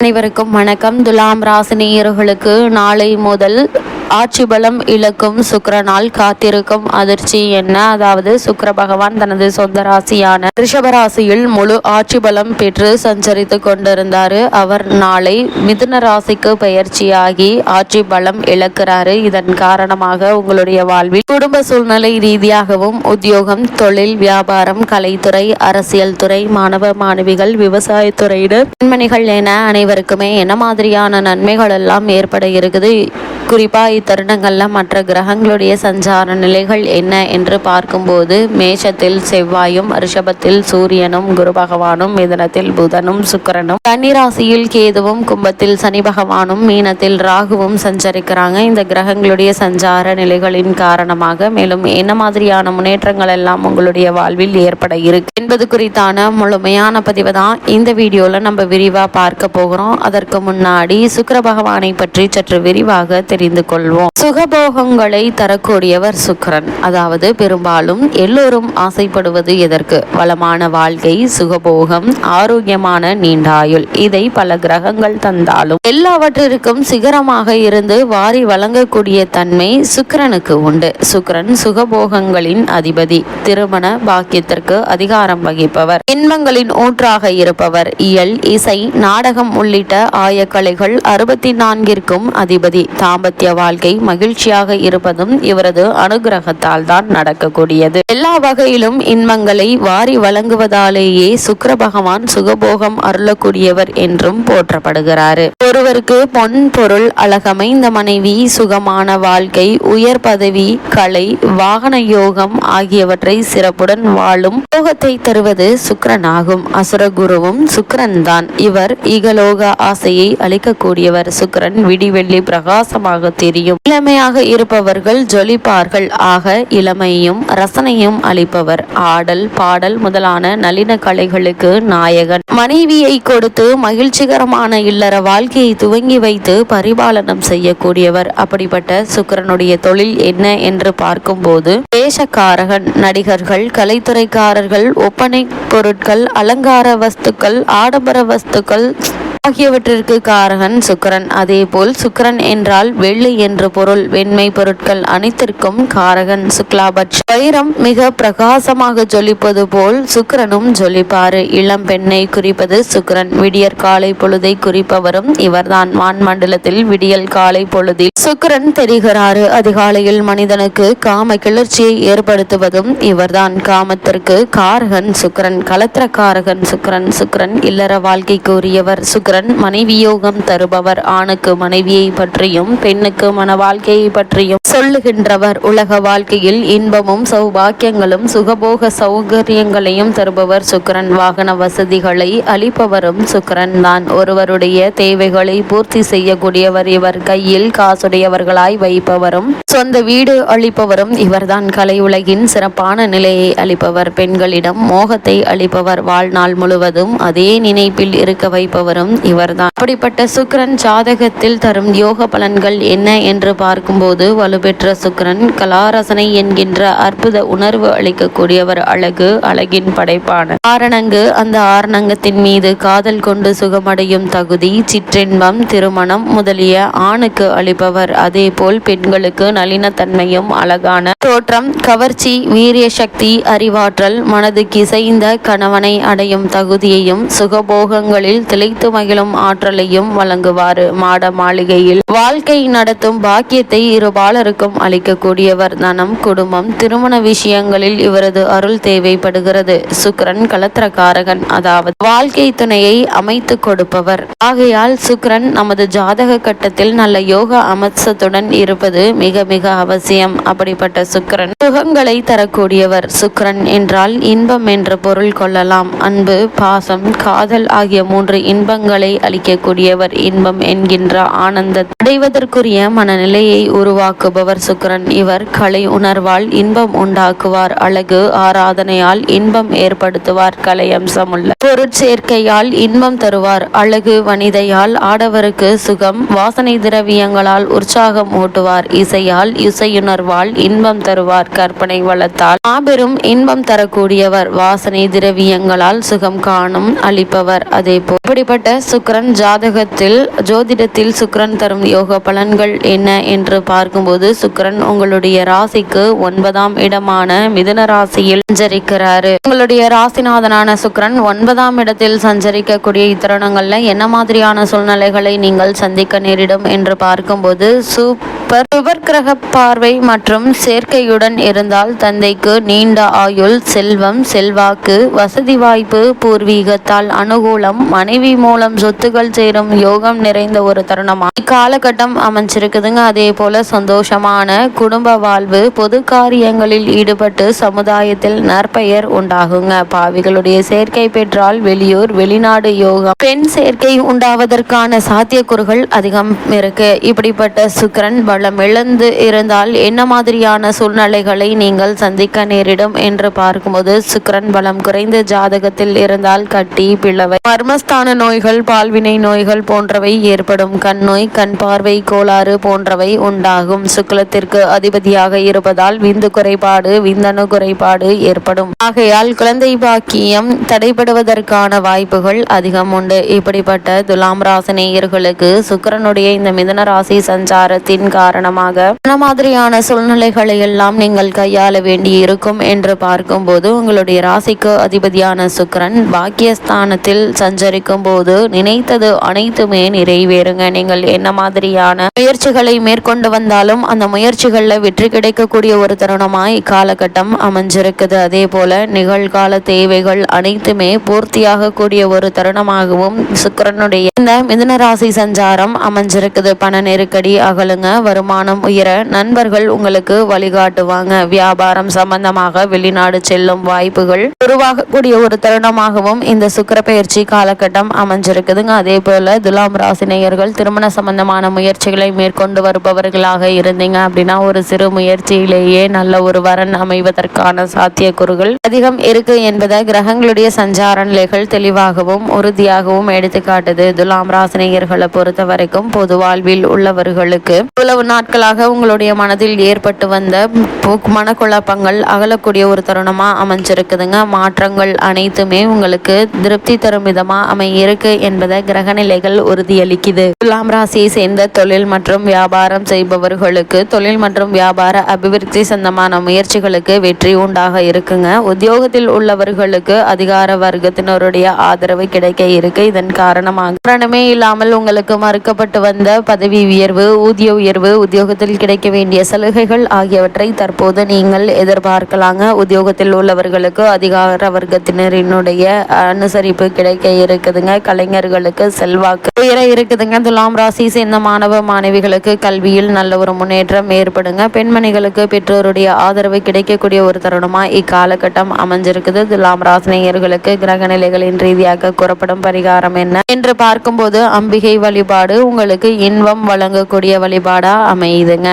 அனைவருக்கும் வணக்கம். துலாம் ராசினியர்களுக்கு நாளை முதல் ஆட்சி பலம் இழக்கும் சுக்கரனால் காத்திருக்கும் அதிர்ச்சி என்ன? அதாவது சுக்கர பகவான் தனது சொந்த ராசியான ரிஷபராசியில் முழு ஆட்சி பலம் பெற்று சஞ்சரித்து கொண்டிருந்தாரு. அவர் நாளை மிதுன ராசிக்கு பயிற்சியாகி ஆட்சி பலம் இழக்கிறாரு. இதன் காரணமாக உங்களுடைய வாழ்வில் குடும்ப சூழ்நிலை ரீதியாகவும் உத்தியோகம் தொழில் வியாபாரம் கலைத்துறை அரசியல் துறை மாணவ மாணவிகள் விவசாயத்துறையினர் பெண்மணிகள் என அனைவருக்குமே என்ன மாதிரியான நன்மைகள் எல்லாம் ஏற்பட இருக்குது? குறிப்பா தருணங்களில் மற்ற கிரகங்களுடைய சஞ்சார நிலைகள் என்ன என்று பார்க்கும்போது மேஷத்தில் செவ்வாயும் ரிஷபத்தில் சூரியனும் குரு பகவானும் மிதனத்தில் புதனும் சுக்கிரனும் கன்னிராசியில் கேதுவும் கும்பத்தில் சனி பகவானும் மீனத்தில் ராகுவும் சஞ்சரிக்கிறாங்க. இந்த கிரகங்களுடைய சஞ்சார நிலைகளின் காரணமாக மேலும் என்ன மாதிரியான முன்னேற்றங்கள் எல்லாம் உங்களுடைய வாழ்வில் ஏற்பட இருக்கு என்பது குறித்தான முழுமையான பதிவு தான் இந்த வீடியோல நம்ம விரிவா பார்க்க போகிறோம். அதற்கு முன்னாடி சுக்கர பகவானை பற்றி சற்று விரிவாக தெரிந்து கொள்வோம். சுகபோகங்களை தரக்கூடியவர் சுக்கிரன். அதாவது பெரும்பாலும் எல்லோரும் ஆசைப்படுவது எதற்கு? வளமான வாழ்க்கை சுகபோகம் ஆரோக்கியமான நீண்டாயுள். இதை பல கிரகங்கள் தந்தாலும் எல்லாவற்றிற்கும் சிகரமாக இருந்து வாரி வழங்கக்கூடிய தன்மை சுக்கிரனுக்கு உண்டு. சுக்கரன் சுகபோகங்களின் அதிபதி. திருமண பாக்கியத்திற்கு அதிகாரம் வகிப்பவர். இன்பங்களின் ஊற்றாக இருப்பவர். இயல் இசை நாடகம் உள்ளிட்ட ஆயக்கலைகள் அறுபத்தி நான்கிற்கும் அதிபதி. தாம்பத்திய வாழ்க்கை மகிழ்ச்சியாக இருப்பதும் இவரது அனுகிரகத்தால் தான் நடக்கக்கூடியது. எல்லா வகையிலும் இன்பங்களை வாரி வழங்குவதாலேயே சுக்கர பகவான் சுகபோகம் அருளக்கூடியவர் என்றும் போற்றப்படுகிறாரு. ஒருவருக்கு பொன் பொருள் அழகமைந்த மனைவி சுகமான வாழ்க்கை உயர் பதவி கலை வாகன யோகம் ஆகியவற்றை சிறப்புடன் வாழும் யோகத்தை தருவது சுக்கரனாகும். அசுரகுருவும் சுக்கிரன் தான் இவர் ஈகலோக ஆசையை அளிக்கக்கூடியவர். சுக்கரன் விடிவெள்ளி பிரகாசமாக தெரியும். இளமையாக இருப்பவர்கள் ஜொலிப்பார்கள். ஆக இளமையும் ரசனையும் அளிப்பவர். ஆடல் பாடல் முதலான நளின கலைகளுக்கு நாயகன். மனைவியை கொடுத்து மகிழ்ச்சிகரமான இல்லற வாழ்க்கையை துவங்கி வைத்து பரிபாலனம் செய்யக்கூடியவர். அப்படிப்பட்ட சுக்கிரனுடைய தொழில் என்ன என்று பார்க்கும்போது வேஷக்காரகன் நடிகர்கள் கலைத்துறைக்காரர்கள் ஒப்பனை பொருட்கள் அலங்கார வஸ்துக்கள் ஆடம்பர வஸ்துக்கள் ஆகியவற்றிற்கு காரகன் சுக்கரன். அதேபோல் சுக்கரன் என்றால் வெள்ளி என்று பொருள் வெண்மை பொருட்கள் அனைத்திற்கும் காரகன் சுக்லாபட்ச. வைரம் மிக பிரகாசமாக ஜொலிப்பது போல் சுக்கரனும் ஜொலிப்பாரு. இளம் பெண்ணை குறிப்பது சுக்கரன். விடியற் காலை பொழுதை குறிப்பவரும் இவர்தான். வான் மண்டலத்தில் விடியல் காலை பொழுதில் சுக்கிரன் தெரிகிறாரு. அதிகாலையில் மனிதனுக்கு காம கிளர்ச்சியை ஏற்படுத்துவதும் இவர்தான். காமத்திற்கு காரகன் சுக்கிரன். கலத்திரக்காரகன் சுக்கிரன். சுக்கரன் இல்லற வாழ்க்கைக்கு உரியவர். மனைவியோகம் தருபவர். ஆணுக்கு மனைவியை பற்றியும் பெண்ணுக்கு மன வாழ்க்கையை பற்றியும் சொல்லுகின்றவர். உலக வாழ்க்கையில் இன்பமும் சௌபாக்கியங்களும் சுகபோக சௌகரியங்களையும் தருபவர் சுக்கிரன். வாகன வசதிகளை அளிப்பவரும் சுக்கிரன் தான். ஒருவருடைய தேவைகளை பூர்த்தி செய்யக்கூடியவர் இவர். கையில் காசுடையவர்களாய் வைப்பவரும் சொந்த வீடு அளிப்பவரும் இவர்தான். கலை உலகின் சிறப்பான நிலையை அளிப்பவர். பெண்களிடம் மோகத்தை அளிப்பவர். வாழ்நாள் முழுவதும் அதே நினைப்பில் இருக்க வைப்பவரும் இவர்தான். அப்படிப்பட்ட சுக்கரன் ஜாதகத்தில் தரும் யோக பலன்கள் என்ன என்று பார்க்கும்போது வலுப்பெற்ற சுக்கிரன் கலாரசனை என்கின்ற அற்புத உணர்வு அளிக்கக்கூடியவர் அழகு அழகின் படைப்பான. ஆரணங்கு அந்த ஆரணங்கத்தின் மீது காதல் கொண்டு சுகமடையும் தகுதி சிற்றின்பம் திருமணம் முதலிய ஆணுக்கு அளிப்பவர். அதே போல் பெண்களுக்கு நளினத்தன்மையும் அழகான தோற்றம் கவர்ச்சி வீரிய சக்தி அறிவாற்றல் மனதுக்கு இசைந்த கணவனை அடையும் தகுதியையும் சுகபோகங்களில் திளைத்து மகிழும் ஆற்றலையும் வழங்குவார். மாட மாளிகையில் வாழ்க்கை நடத்தும் பாக்கியத்தை இரு பாலருக்கும் அளிக்கக்கூடியவர். தனம் குடும்பம் திருமண விஷயங்களில் இவரது அருள் தேவைப்படுகிறது. சுக்கிரன் கலத்திரக்காரகன் அதாவது வாழ்க்கை துணையை அமைத்து கொடுப்பவர். ஆகையால் சுக்கிரன் நமது ஜாதக கட்டத்தில் நல்ல யோக அம்சத்துடன் இருப்பது மிக மிக அவசியம். அப்படிப்பட்ட சுக்ரன் சுகங்களை தரக்கூடியவர். சுக்ரன் என்றால் இன்பம் என்ற பொருள் கொள்ளலாம். அன்பு பாசம் காதல் ஆகிய மூன்று இன்பங்கள் அளிக்கக்கூடியவர் இன்பம் என்கின்ற ஆனந்த அடைவதற்குரிய மனநிலையை உருவாக்குபவர் சுக்கிரன். இவர் கலை உணர்வால் இன்பம் உண்டாக்குவார். அழகு ஆராதனையால் இன்பம் ஏற்படுத்துவார். கலை அம்சமுள்ள பொருட்சேர்க்கையால் இன்பம் தருவார். அழகு வனிதையால் ஆடவருக்கு சுகம் வாசனை திரவியங்களால் உற்சாகம் ஊட்டுவார். இசையால் இசையுணர்வால் இன்பம் தருவார். கற்பனை வளத்தால் மாபெரும் இன்பம் தரக்கூடியவர். வாசனை திரவியங்களால் சுகம் காணும் அளிப்பவர். அதே போல் இப்படிப்பட்ட சுக்கரன் ஜாதகத்தில் ஜோதிடத்தில் சுக்கரன் தரும் யோக பலன்கள் என்ன என்று பார்க்கும்போது சுக்கரன் உங்களுடைய ராசிக்கு ஒன்பதாம் இடமான மிதுன ராசியில் சஞ்சரிக்கிறாரு. உங்களுடைய ராசிநாதனான சுக்கரன் ஒன்பதாம் இடத்தில் சஞ்சரிக்கக்கூடிய இத்தருணங்கள்ல என்ன மாதிரியான சூழ்நிலைகளை நீங்கள் சந்திக்க நேரிடும் என்று பார்க்கும்போது சூப்பர். சுபர் கிரக பார்வை மற்றும் சேர்க்கையுடன் இருந்தால் தந்தைக்கு நீண்ட ஆயுள் செல்வம் செல்வாக்கு வசதி வாய்ப்பு பூர்வீகத்தால் அனுகூலம் மனைவி மூலம் சொத்துக்கள் சேரும் யோகம் நிறைந்த ஒரு தருணமா? இக்காலகட்டம் அமைஞ்சிருக்குதுங்க. அதே போல சந்தோஷமான குடும்ப வாழ்வு பொது காரியங்களில் ஈடுபட்டு சமுதாயத்தில் நற்பெயர் உண்டாகுங்க. பாவிகளுடைய சேர்க்கை பெற்றால் வெளியூர் வெளிநாடு யோகம் பெண் சேர்க்கை உண்டாவதற்கான சாத்தியக்கூறுகள் அதிகம் இருக்கு. இப்படிப்பட்ட சுக்கரன் பலம் இழந்து இருந்தால் என்ன மாதிரியான சூழ்நிலைகளை நீங்கள் சந்திக்க நேரிடும் என்று பார்க்கும்போது சுக்கரன் பலம் குறைந்த ஜாதகத்தில் இருந்தால் கட்டி பிளவை. மர்மஸ்தான நோய்கள் பால்வினை நோய்கள் போன்றவை ஏற்படும். கண் நோய் கண் பார்வை கோளாறு போன்றவை உண்டாகும். சுக்லத்திற்கு அதிபதியாக இருப்பதால் விந்து குறைபாடு விந்தணு குறைபாடு ஏற்படும். ஆகையால் குழந்தை பாக்கியம் தடைபடுவதற்கான வாய்ப்புகள் அதிகம் உண்டு. இப்படிப்பட்ட துலாம் ராசினேயர்களுக்கு சுக்கிரனுடைய இந்த மிதன ராசி சஞ்சாரத்தின் காரணமாக என்ன மாதிரியான சூழ்நிலைகளை எல்லாம் நீங்கள் கையாள வேண்டி இருக்கும் என்று பார்க்கும்போது உங்களுடைய ராசிக்கு அதிபதியான சுக்கரன் பாக்கியஸ்தானத்தில் சஞ்சரிக்கும் போது நினைத்தது அனைத்துமே நிறைவேறுங்க. நீங்கள் என்ன மாதிரியான முயற்சிகளை மேற்கொண்டு வந்தாலும் அந்த முயற்சிகளில் வெற்றி கிடைக்கக்கூடிய ஒரு தருணமாய் இக்காலகட்டம் அமைஞ்சிருக்குது. அதே போல நிகழ்கால தேவைகள் அனைத்துமே பூர்த்தியாகக்கூடிய ஒரு தருணமாகவும் சுக்கிரனுடைய இந்த மிதுனராசி சஞ்சாரம் அமைஞ்சிருக்குது. பண நெருக்கடி அகலுங்க வருமானம் உயர நண்பர்கள் உங்களுக்கு வழிகாட்டுவாங்க. வியாபாரம் சம்பந்தமாக வெளிநாடு செல்லும் வாய்ப்புகள் உருவாகக்கூடிய ஒரு தருணமாகவும் இந்த சுக்கிர பயிற்சி காலகட்டம் அமைஞ்சிருக்கு இருக்குதுங்க அதே போல துலாம் ராசினியர்கள் திருமண சம்பந்தமான முயற்சிகளை மேற்கொண்டு வருபவர்களாக இருந்தீங்க அப்படின்னா ஒரு சிறு முயற்சியிலேயே நல்ல ஒரு வரன் அமைவதற்கான சாத்தியக்கூறுகள் அதிகம் இருக்கு என்பதை கிரகங்களுடைய சஞ்சார நிலைகள் தெளிவாகவும் உறுதியாகவும் எடுத்துக்காட்டுது துலாம் ராசினியர்களை பொறுத்த வரைக்கும் பொது வாழ்வில் உள்ளவர்களுக்கு இவ்வளவு நாட்களாக உங்களுடைய மனதில் ஏற்பட்டு வந்த மனக்குழப்பங்கள் அகலக்கூடிய ஒரு தருணமா அமைஞ்சிருக்குதுங்க. மாற்றங்கள் அனைத்துமே உங்களுக்கு திருப்தி தரும் விதமா அமையிருக்கு என்பதை கிரகநிலைகள் உறுதியளிக்குது. துலாம் ராசியை சேர்ந்த தொழில் மற்றும் வியாபாரம் செய்பவர்களுக்கு தொழில் மற்றும் வியாபார அபிவிருத்தி சொந்தமான முயற்சிகளுக்கு வெற்றி உண்டாக இருக்குங்க. உத்தியோகத்தில் உள்ளவர்களுக்கு அதிகார வர்க்கத்தினருடைய ஆதரவு கிடைக்க இருக்கு. இதன் காரணமாக காரணமே இல்லாமல் உங்களுக்கு மறுக்கப்பட்டு வந்த பதவி உயர்வு ஊதிய உயர்வு உத்தியோகத்தில் கிடைக்க வேண்டிய சலுகைகள் ஆகியவற்றை தற்போது நீங்கள் எதிர்பார்க்கலாங்க. உத்தியோகத்தில் உள்ளவர்களுக்கு அதிகார வர்க்கத்தினரினுடைய அனுசரிப்பு கிடைக்க இருக்குதுங்க. கலைஞர் கலைஞர்களுக்கு செல்வாக்கு. உயர இருக்குதுங்க. துலாம் ராசி சேர்ந்த மாணவ மாணவிகளுக்கு கல்வியில் நல்ல ஒரு முன்னேற்றம் ஏற்படுங்க. பெண்மணிகளுக்கு பெற்றோருடைய ஆதரவு கிடைக்கக்கூடிய ஒரு தருணமா இக்காலகட்டம் அமைஞ்சிருக்குது. துலாம் ராசினியர்களுக்கு கிரக நிலைகளின் ரீதியாக கூறப்படும் பரிகாரம் என்ன என்று பார்க்கும்போது அம்பிகை வழிபாடு உங்களுக்கு இன்பம் வழங்கக்கூடிய வழிபாடா அமையுதுங்க.